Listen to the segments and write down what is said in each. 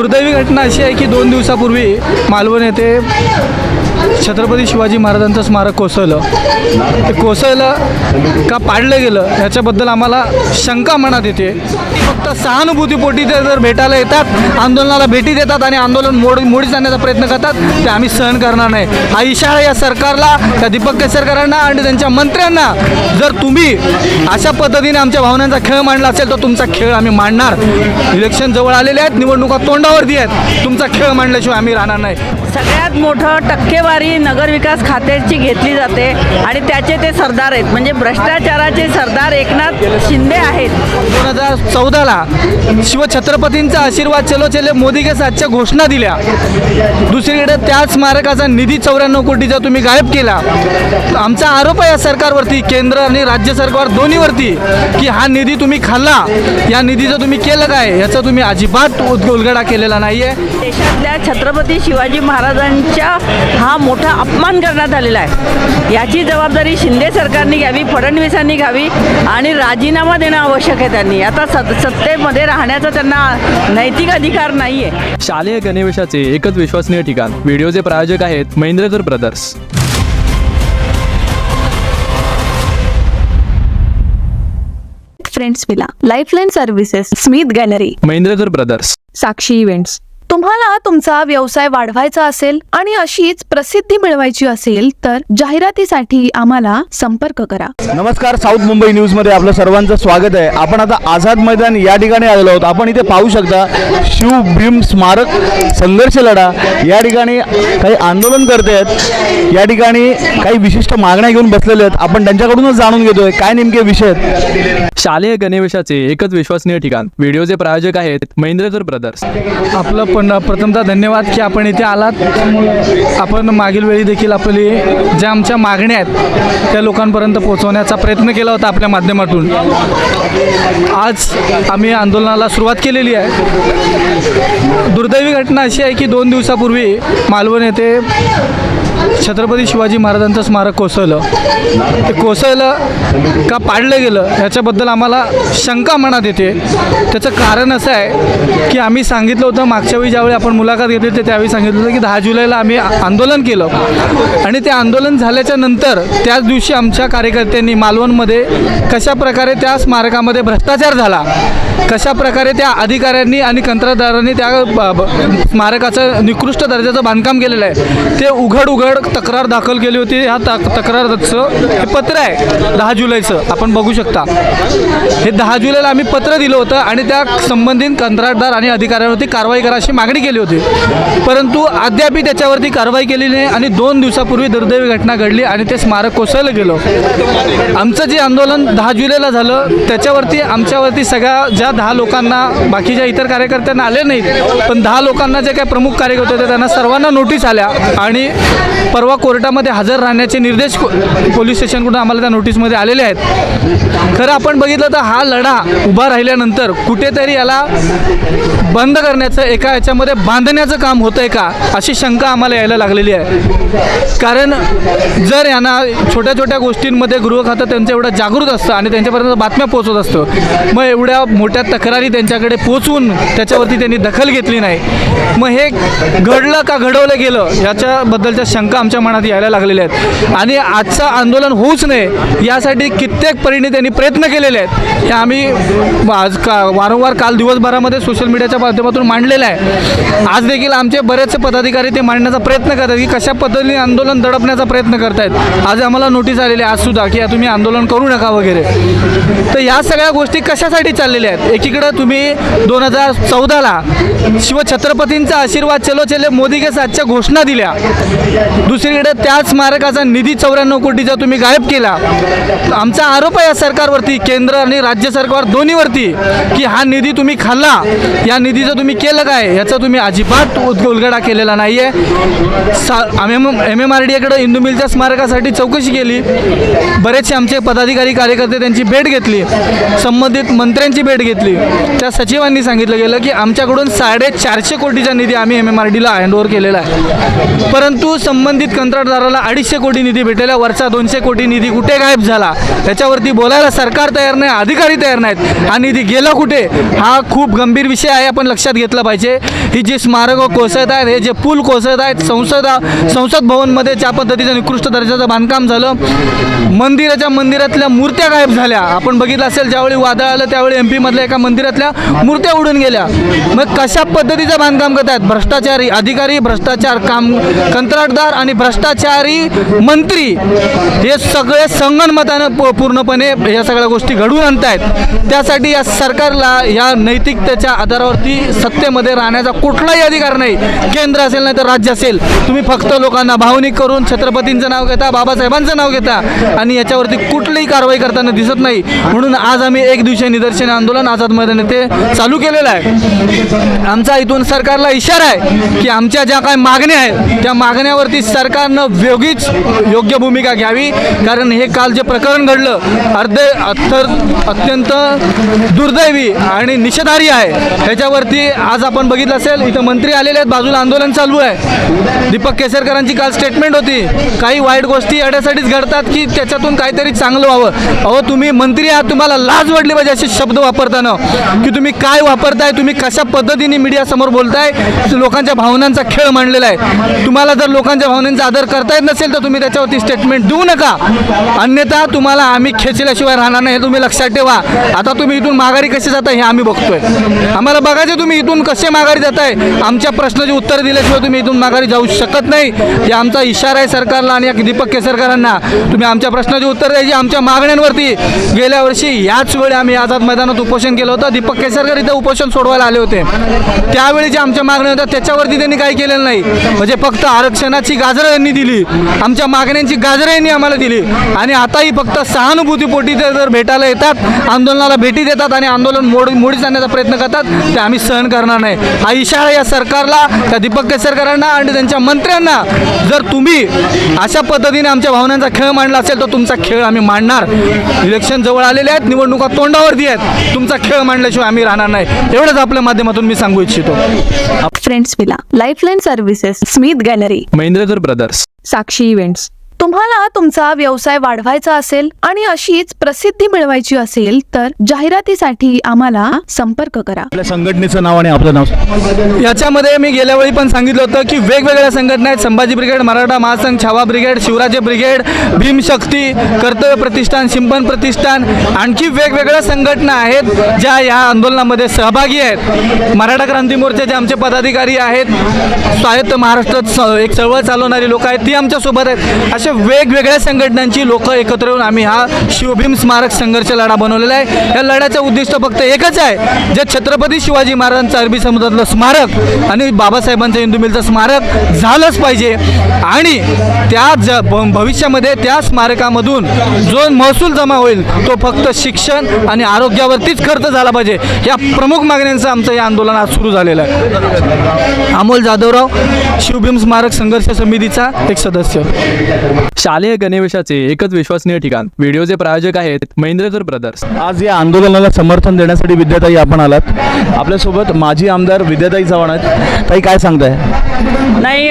दुर्दैवी घटना अशी आहे की दोन दिवसापूर्वी मालवण येथे छत्रपती शिवाजी महाराजांचं स्मारक कोसळलं. ते कोसळलं का पाडलं गेलं ह्याच्याबद्दल आम्हाला शंका मनात येते. फक्त सहानुभूतीपोटी ते जर भेटायला येतात आंदोलनाला भेटी देतात आणि आंदोलन मोड मोडीत आणण्याचा प्रयत्न करतात ते आम्ही सहन करणार नाही. हा इशारा या सरकारला त्या दीपक केसरकरांना आणि त्यांच्या मंत्र्यांना जर तुम्ही अशा पद्धतीने आमच्या भावनांचा खेळ मांडला असेल तर तुमचा खेळ आम्ही मांडणार. इलेक्शन जवळ आलेले आहेत निवडणुका तोंडावरती आहेत. तुमचा खेळ मांडल्याशिवाय आम्ही राहणार नाही. सगळ्यात मोठं टक्केवारी नगरविकास खात्याची घेतली जाते आणि त्याचे ते सरदार आहेत. म्हणजे भ्रष्टाचाराचे सरदार एकनाथ शिंदे आहेत. दोन हजार चौदाला शिवछत्रपतींचा आशीर्वाद चलो चले मोदी के साथच्या घोषणा दिल्या. दुसरीकडे त्याच स्मारकाचा निधी चौऱ्याण्णव कोटीचा तुम्ही गायब केला. आमचा आरोप आहे या सरकारवरती केंद्र आणि राज्य सरकार दोन्हीवरती की हा निधी तुम्ही खाल्ला. या निधीचं तुम्ही केलं काय? याचा तुम्ही अजिबात उलगडा केलेला नाही आहे देशातल्या छत्रपती शिवाजी महाराजांच्या हा मोठा अपमान करण्यात आलेला आहे. याची जबाबदारी शिंदे सरकारने घ्यावी फडणवीसांनी घ्यावी आणि राजीनामा देणं आवश्यक आहे त्यांनी. आता सत सत्तेमध्ये राहण्याचा त्यांना नैतिक अधिकार नाही आहे शालेय गणवेशाचे एकच विश्वसनीय ठिकाण. व्हिडिओचे प्रायोजक आहेत Mahendrakar brothers. Friends villa lifeline services Smith gallery Mahendrakar brothers. Sakshi events तुम्हाला तुमचा व्यवसाय वाढवायचा असेल आणि अशीच प्रसिद्धी मिळवायची असेल तर जाहिरातीसाठी आम्हाला संपर्क करा. नमस्कार साऊथ मुंबई न्यूजमध्ये आपलं सर्वांचं स्वागत आहे. आपण आता आझाद मैदान या ठिकाणी आलेलो आहोत. आपण इथे पाहू शकता शिव भीम स्मारक संघर्ष लढा या ठिकाणी काही आंदोलन करते आहेत. या ठिकाणी काही विशिष्ट मागण्या घेऊन बसलेले आहेत. आपण त्यांच्याकडूनच जाणून घेतोय काय नेमके विषय आहेत. शालेय गणवेशाचे एकच विश्वसनीय ठिकाण. व्हिडिओचे प्रायोजक आहेत महेंद्रकर ब्रदर्स आपलं पण प्रथमतः धन्यवाद की आपण इथे आलात. आपण मागील वेळी देखील आपली ज्या आमच्या मागण्या आहेत त्या लोकांपर्यंत पोहोचवण्याचा प्रयत्न केला होता आपल्या माध्यमातून. आज आम्ही आंदोलनाला सुरुवात केलेली आहे. दुर्दैवी घटना अशी आहे की दोन दिवसापूर्वी मालवण येथे छत्रपती शिवाजी महाराजांचं स्मारक कोसळलं. ते कोसळलं का पाडलं गेलं ह्याच्याबद्दल आम्हाला शंका मनात येते. त्याचं कारण असं आहे की आम्ही सांगितलं होतं मागच्या वेळी ज्यावेळी आपण मुलाखत घेतली होती त्यावेळी सांगितलं होतं की दहा जुलैला आम्ही आंदोलन केलं. आणि ते आंदोलन झाल्याच्यानंतर त्याच दिवशी आमच्या कार्यकर्त्यांनी मालवणमध्ये कशा प्रकारे त्या स्मारकामध्ये भ्रष्टाचार झाला कशा प्रकारे त्या अधिकाऱ्यांनी आणि कंत्राटदारांनी त्या स्मारकाचं निकृष्ट दर्जाचं बांधकाम केलेलं आहे ते उघड उघड तक्रार दाखल केली होती. ह्या तक तक्रारचं हे पत्र आहे दहा जुलैचं. आपण बघू शकता. हे दहा जुलैला आम्ही पत्र दिलं होतं आणि त्या संबंधित कंत्राटदार आणि अधिकाऱ्यांवरती कारवाई करा अशी मागणी केली होती. परंतु अद्यापही त्याच्यावरती कारवाई केली नाही आणि दोन दिवसापूर्वी दुर्दैवी घटना घडली आणि ते स्मारक कोसळलं गेलं. आमचं जे आंदोलन दहा जुलैला झालं त्याच्यावरती आमच्यावरती सगळ्या ज्या दहा लोकांना बाकीच्या इतर कार्यकर्त्यांना आले नाहीत पण दहा लोकांना जे काही प्रमुख कार्यकर्ते होते त्यांना सर्वांना नोटीस आल्या आणि परवा कोर्टामध्ये हजर राहण्याचे निर्देश को- पोलीस स्टेशनकडून आम्हाला त्या नोटीसमध्ये आलेले आहेत. खरं आपण बघितलं तर हा लढा उभा राहिल्यानंतर कुठेतरी याला बंद करण्याचं एका याच्यामध्ये बांधण्याचं काम होतं आहे का अशी शंका आम्हाला यायला लागलेली आहे. कारण जर यांना छोट्या छोट्या गोष्टींमध्ये गृह खातं त्यांचं एवढं जागृत असतं आणि त्यांच्यापर्यंत बातम्या पोहोचत असतं मग एवढ्या मोठ्या तक्रारी त्यांच्याकडे पोचवून त्याच्यावरती त्यांनी दखल घेतली नाही. मग हे घडलं का घडवलं गेलं याच्याबद्दलच्या शंका आमच्या मनात यायला लागलेल्या आहेत. आणि आजचं आंदोलन होऊच नये यासाठी कित्येक परीने त्यांनी प्रयत्न केलेले आहेत. हे आम्ही आज का वारंवार काल दिवसभरामध्ये सोशल मीडियाच्या माध्यमातून मांडलेलं आहे. आज देखील आमचे बरेचसे पदाधिकारी ते मांडण्याचा प्रयत्न करतात की कशा पद्धतीने आंदोलन दडपण्याचा प्रयत्न करतायत. आज आम्हाला नोटीस आलेली आहे आजसुद्धा की तुम्ही आंदोलन करू नका वगैरे. तर या सगळ्या गोष्टी कशासाठी चाललेल्या आहेत? एकीकडं तुम्ही दोन हजार चौदाला शिवछत्रपतींचा आशीर्वाद चलो चले मोदी के साथच्या घोषणा दिल्या. दुसरीकडे त्याच स्मारकाचा निधी चौऱ्याण्णव कोटीचा तुम्ही गायब केला. आमचा आरोप आहे या सरकारवरती केंद्र आणि राज्य सरकार दोन्हीवरती की हा निधी तुम्ही खाल्ला. या निधीचं तुम्ही केलं काय? याचा तुम्ही अजिबात उद- उलगडा केलेला नाही आहे सा M M M M R D एकडे इंदू मिलच्या स्मारकासाठी चौकशी केली. बरेचसे आमचे पदाधिकारी कार्यकर्ते त्यांची भेट घेतली. संबंधित मंत्र्यांची भेट घेतली. त्या सचिवांनी सांगितलं गेलं की आमच्याकडून साडेचारशे कोटीचा निधी आम्ही एम एम आर डीला हँडओव्हर केलेला आहे. परंतु संबंधित संबंधित कंत्राटदाराला अडीचशे कोटी निधी भेटलेला वरचा दोनशे कोटी निधी कुठे गायब झाला? त्याच्यावरती बोलायला सरकार तयार नाही अधिकारी तयार नाहीत. हा निधी गेला कुठे? हा खूप गंभीर विषय आहे आपण लक्षात घेतला पाहिजे. ही जी स्मारकं कोसळत आहेत हे जे पूल कोसळत आहेत संसद संसद भवनमध्ये ज्या पद्धतीचं निकृष्ट दर्जाचं बांधकाम झालं मंदिराच्या मंदिरातल्या मूर्त्या गायब झाल्या. आपण बघितलं असेल ज्यावेळी वादळ आलं त्यावेळी एम पीमधल्या एका मंदिरातल्या मूर्त्या उडून गेल्या. मग कशा पद्धतीचं बांधकाम करत आहेत भ्रष्टाचारी अधिकारी भ्रष्टाचार काम कंत्राटदार आणि भ्रष्टाचारी मंत्री हे सगळे संगणमतानं प- पूर्णपणे या सगळ्या गोष्टी घडवून आणत आहेत त्यासाठी या सरकारला या नैतिकतेच्या आधारावरती सत्तेमध्ये राहण्याचा कुठलाही अधिकार नाही. केंद्र असेल नाही तर राज्य असेल. तुम्ही फक्त लोकांना भावनिक करून छत्रपतींचं नाव घेता बाबासाहेबांचं नाव घेता आणि याच्यावरती कुठलीही कारवाई करताना दिसत नाही. म्हणून आज आम्ही एक दिवशी निदर्शन आंदोलन आझाद मैदान ते चालू केलेलं आहे. आमचा इथून सरकारला इशारा आहे की आमच्या ज्या काही मागण्या आहेत त्या मागण्यावरती सरकारनं वेगळीच योग्य भूमिका घ्यावी. कारण हे काल जे प्रकरण घडलं अर्धे अत्तर अत्यंत दुर्दैवी आणि निषेधारी आहे. ह्याच्यावरती आज आपण बघितलं असेल इथं मंत्री आलेले आहेत बाजूला आंदोलन चालू आहे. दीपक केसरकरांची काल स्टेटमेंट होती काही वाईट गोष्टी याच्यासाठीच घडतात की त्याच्यातून काहीतरी चांगलं व्हावं. अहो तुम्ही मंत्री आहात तुम्हाला लाज वाटली पाहिजे असे शब्द वापरताना. की तुम्ही काय वापरताय तुम्ही कशा पद्धतीने मीडियासमोर बोलताय लोकांच्या भावनांचा खेळ मांडलेला आहे. तुम्हाला जर लोकांच्या भावनेंचा आदर करता येत नसेल तर तुम्ही त्याच्यावरती स्टेटमेंट देऊ नका. अन्यथा तुम्हाला आम्ही खेचल्याशिवाय राहणार नाही हे तुम्ही लक्षात ठेवा. आता तुम्ही इथून माघारी कसे जाता हे आम्ही बघतोय. आम्हाला बघायचे तुम्ही इथून कसे माघारी जाताय. आमच्या प्रश्नाची उत्तर दिल्याशिवाय तुम्ही इथून माघारी जाऊ शकत नाही. हे आमचा इशारा आहे सरकारला आणि या दीपक केसरकरांना तुम्ही आमच्या प्रश्नाची उत्तर द्यायची आमच्या मागण्यांवरती गेल्या वर्षी याच वेळी आम्ही आझाद मैदानात उपोषण केलं होतं. दीपक केसरकर इथं उपोषण सोडवायला आले होते. त्यावेळी जे आमच्या मागण्या होत्या त्याच्यावरती त्यांनी काही केलेलं नाही. म्हणजे फक्त आरक्षणाची गाजरं यांनी दिली. आमच्या मागण्यांची गाजरं यांनी आम्हाला दिली. आणि आताही फक्त सहानुभूतीपोटी ते जर भेटायला येतात आंदोलनाला भेटी देतात आणि आंदोलन मोड मोडीत आणण्याचा प्रयत्न करतात ते आम्ही सहन करणार नाही. हा इशारा या सरकारला त्या दीपक केसरकरांना आणि त्यांच्या मंत्र्यांना जर तुम्ही अशा पद्धतीने आमच्या भावनांचा खेळ मांडला असेल तर तुमचा खेळ आम्ही मांडणार. इलेक्शन जवळ आलेले आहेत निवडणुका तोंडावरती आहेत. तुमचा खेळ मांडल्याशिवाय आम्ही राहणार नाही. एवढंच आपल्या माध्यमातून मी सांगू इच्छितो. Friends villa lifeline services Smith gallery Mahendrakar brothers Sakshi events तुम्हाला तुमचा व्यवसाय वाढवायचा असेल आणि अशीच प्रसिद्धी मिळवायची असेल तर जाहिरातीसाठी आम्हाला संपर्क करा. आपल्या संघटनेचं नाव आणि आपलं नाव याच्यामध्ये मी गेल्या वेळी पण सांगितलं होतं की वेगवेगळ्या संघटना आहेत. Sambhaji brigade Maratha Mahasangh Chhava brigade Shivraje brigade Bhimshakti Kartavya Pratishthan शिंपण प्रतिष्ठान आणखी वेगवेगळ्या संघटना आहेत ज्या या आंदोलनामध्ये सहभागी आहेत. मराठा क्रांती मोर्चाचे आमचे पदाधिकारी आहेत स्वायत्त महाराष्ट्रात एक चळवळ चालवणारी लोक आहेत ती आमच्यासोबत आहेत. अशा वेगवेगळ्या संघटनांची लोक एकत्र येऊन आम्ही हा शिवभीम स्मारक संघर्ष लढा बनवलेला आहे. या लढ्याचं उद्दिष्ट फक्त एकच आहे जे छत्रपती शिवाजी महाराजांचं अरबी समुद्रातलं स्मारक आणि बाबासाहेबांचं हिंदू मिलचं स्मारक झालंच पाहिजे. आणि त्या ज भ- भविष्यामध्ये त्या स्मारकामधून जो महसूल जमा होईल तो फक्त शिक्षण आणि आरोग्यावरतीच खर्च झाला पाहिजे. या प्रमुख मागण्यांचं आमचं हे आंदोलन आज सुरू झालेलं आहे. अमोल जाधवराव शिवभीम स्मारक संघर्ष समितीचा एक सदस्य. शालेय गणवेशाचे एकच विश्वसनीय ठिकाण. व्हिडिओचे प्रायोजक आहेत महेंद्रेकर ब्रदर्स आज या आंदोलनाला समर्थन देण्यासाठी विद्याताई आपण आलात. आपल्यासोबत माजी आमदार विद्याताई चव्हाण आहेत. ताई काय सांगताय? नाही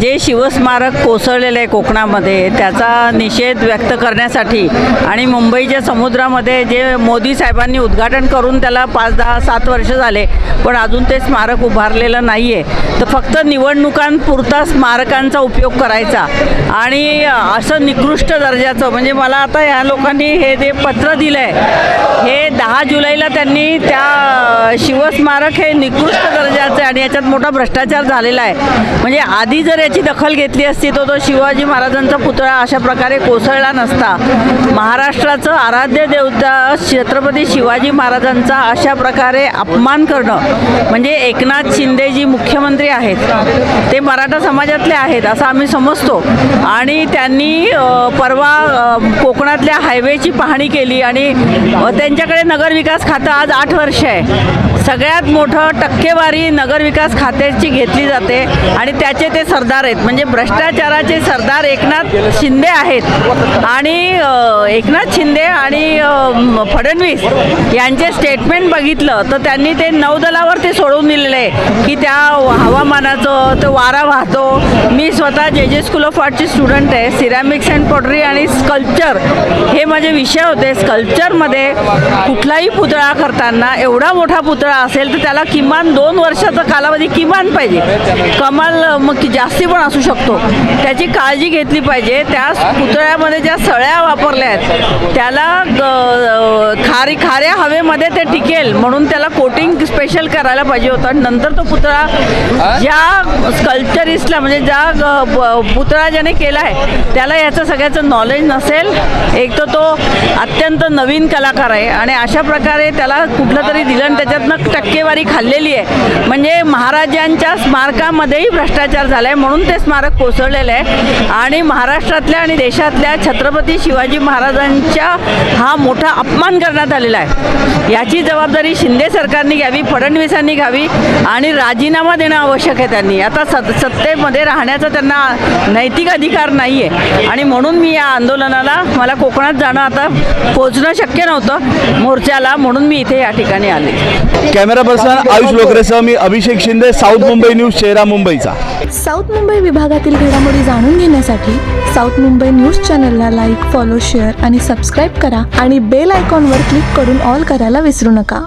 जे शिवस्मारक कोसळलेलं आहे कोकणामध्ये त्याचा निषेध व्यक्त करण्यासाठी आणि मुंबईच्या समुद्रामध्ये जे मोदी साहेबांनी उद्घाटन करून त्याला पाच दहा सात वर्ष झाले पण अजून ते स्मारक उभारलेलं नाही आहे तर फक्त निवडणुकांपुरता स्मारकांचा उपयोग करायचा आणि असं निकृष्ट दर्जाचं म्हणजे मला आता ह्या लोकांनी हे जे पत्र दिलं आहे हे दहा जुलैला त्यांनी त्या शिवस्मारक हे निकृष्ट दर्जाचं आहे आणि याच्यात मोठा भ्रष्टाचार झालेला आहे. म्हणजे आधी जर याची दखल घेतली असती तर तो शिवाजी महाराजांचा पुतळा अशा प्रकारे कोसळला नसता. महाराष्ट्राचं आराध्य देवता छत्रपती शिवाजी महाराजांचा अशा प्रकारे अपमान करणं म्हणजे एकनाथ शिंदे जी मुख्यमंत्री आहेत ते मराठा समाजातले आहेत असं आम्ही समजतो. आणि त्यांनी परवा कोकणातल्या हायवेची पाहणी केली आणि त्यांच्याकडे नगरविकास खातं आज आठ वर्ष आहे. सगळ्यात मोठं टक्केवारी नगरविकास खात्याची घेतली जाते आणि त्याचे ते सरदार आहेत. म्हणजे भ्रष्टाचाराचे सरदार एकनाथ शिंदे आहेत. आणि एकनाथ शिंदे आणि फडणवीस यांचे स्टेटमेंट बघितलं तर त्यांनी ते नौदलावर ते सोडून दिलेलं आहे की त्या हवामानाचं तो वारा वाहतो. मी स्वतः जे जे स्कूल ऑफ आर्टची स्टुडंट आहे सिरॅमिक्स अँड पॉटरी आणि स्कल्पचर हे माझे विषय होते. स्कल्पचरमध्ये कुठलाही पुतळा करताना एवढा मोठा पुतळा असेल तर त्याला किमान दोन वर्षाचा कालावधी किमान पाहिजे. कमाल मग जास्ती पण असू शकतो. त्याची काळजी घेतली पाहिजे. त्या पुतळ्यामध्ये ज्या सळ्या वापरल्या आहेत त्याला ग- खारी खाऱ्या हवेमध्ये ते टिकेल म्हणून त्याला स्पेशल करायला पाहिजे होतं. आणि नंतर तो पुतळा ज्या स्कल्पचरिस्टला म्हणजे ज्या पुतळा ज्याने केला आहे त्याला याचं सगळ्याचं नॉलेज नसेल. एक तर तो अत्यंत नवीन कलाकार आहे. आणि अशा प्रकारे त्याला कुठलं तरी दिलं आणि त्याच्यातनं टक्केवारी खाल्लेली आहे. म्हणजे महाराजांच्या स्मारकामध्येही भ्रष्टाचार झाला आहे म्हणून ते स्मारक कोसळलेलं आहे. आणि महाराष्ट्रातल्या आणि देशातल्या छत्रपती शिवाजी महाराजांच्या हा मोठा अपमान करण्यात आलेला आहे. याची जबाबदारी शिंदे सरकारने घ्यावी फडणवीसांनी घ्यावी आणि राजीनामा देणं आवश्यक आहे त्यांनी. आता सत सत्तेमध्ये राहण्याचा त्यांना नैतिक अधिकार नाही आहे आणि म्हणून मी या आंदोलनाला मला कोकणात जाणं आता पोचणं शक्य नव्हतं मोर्चाला म्हणून मी इथे या ठिकाणी आले. कॅमेरा पर्सन आयुष लोकरेसह मी अभिषेक शिंदे साऊथ मुंबई न्यूज चेहरा मुंबईचा. साऊथ मुंबई विभागातील घडामोडी जाणून घेण्यासाठी साऊथ मुंबई न्यूज चॅनलला लाईक फॉलो शेअर आणि सबस्क्राईब करा आणि बेल आयकॉनवर क्लिक करून ऑल करायला विसरू नका.